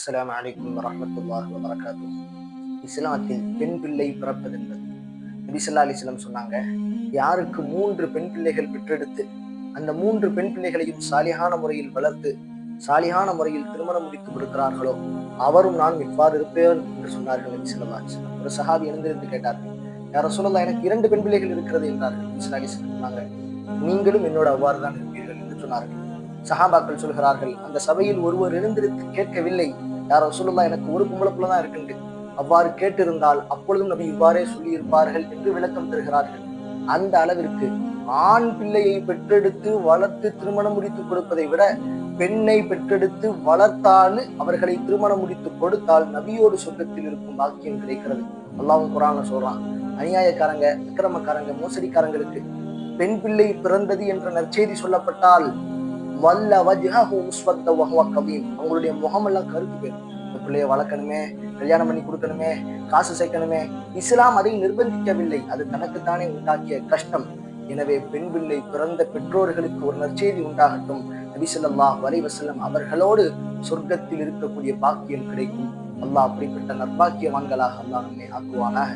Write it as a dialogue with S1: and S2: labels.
S1: அஸ்லாம் அலைக்கும் வரமத்துல்லாஹ் வரகாத்து இஸ்லாத்தில் பெண் பிள்ளை பிறப்பது என்பது. நபிசல்லா அலிஸ்லாம் சொன்னாங்க யாருக்கு மூன்று பெண் பிள்ளைகள் பெற்றெடுத்து அந்த மூன்று பெண் பிள்ளைகளையும் சாலிகான முறையில் வளர்த்து சாலிகான முறையில் திருமணம் முடித்து கொடுக்கிறார்களோ அவரும் நான் இவ்வாறு இருப்பேன் என்று சொன்னார்கள் நபி ஸல்லல்லாஹு ஒரு சஹாபி எழுந்திருந்து கேட்டார்கள் யார சொல்லலாம் எனக்கு இரண்டு பெண் பிள்ளைகள் இருக்கிறது என்றார்கள் நபிசல்லா அலிஸ்லாம் சொன்னாங்க நீங்களும் என்னோட அவ்வாறு தான் இருப்பீர்கள் என்று சொன்னார்கள். சஹாபாக்கள் சொல்கிறார்கள் அந்த சபையில் ஒருவர் எழுந்திருந்து கேட்கவில்லை யாரோ சொல்லுல்லா எனக்கு ஒரு பொம்பளை புள்ள தான் இருக்குண்டு அவ்வாறு கேட்டிருந்தால் அப்பொழுதும் நபி இவ்வாறே சொல்லி இருப்பார்கள் என்று விளக்கம் தருகிறார்கள். அந்த அளவிற்கு ஆண் பிள்ளையை பெற்றெடுத்து வளர்த்து திருமணம் முடித்து கொடுப்பதை விட பெண்ணை பெற்றெடுத்து வளர்த்தான்னு அவர்களை திருமணம் முடித்து கொடுத்தால் நபியோடு சொர்க்கத்தில் இருக்கும் பாக்கியம் கிடைக்கிறது. அல்லாவும் குரான சொல்றான் அநியாயக்காரங்க அக்கிரமக்காரங்க மோசடிக்காரங்களுக்கு பெண் பிள்ளை பிறந்தது என்ற நற்செய்தி சொல்லப்பட்டால் வல்ல வஜ்ஹஹு முஸ்வத்த வஹுவ கதீம் அவங்களுடைய முகமெல்லாம் கருத்து போயிடும் இந்த பிள்ளைய வளர்க்கணுமே கல்யாணம் பண்ணி கொடுக்கணுமே காசு சேர்க்கணுமே. இஸ்லாம் அதை நிர்பந்திக்கவில்லை. அது தனக்குத்தானே உண்டாக்கிய கஷ்டம். எனவே பெண் பிள்ளை பிறந்த பெற்றோர்களுக்கு ஒரு நற்செய்தி உண்டாகட்டும். நபிசல்லா வலைவசல்லம் அவர்களோடு சொர்க்கத்தில் இருக்கக்கூடிய பாக்கியம் கிடைக்கும். அல்லாஹ் அப்படிப்பட்ட நற்பாக்கியவான்களாக அல்லாஹ் நம்மை ஆக்குவானாக.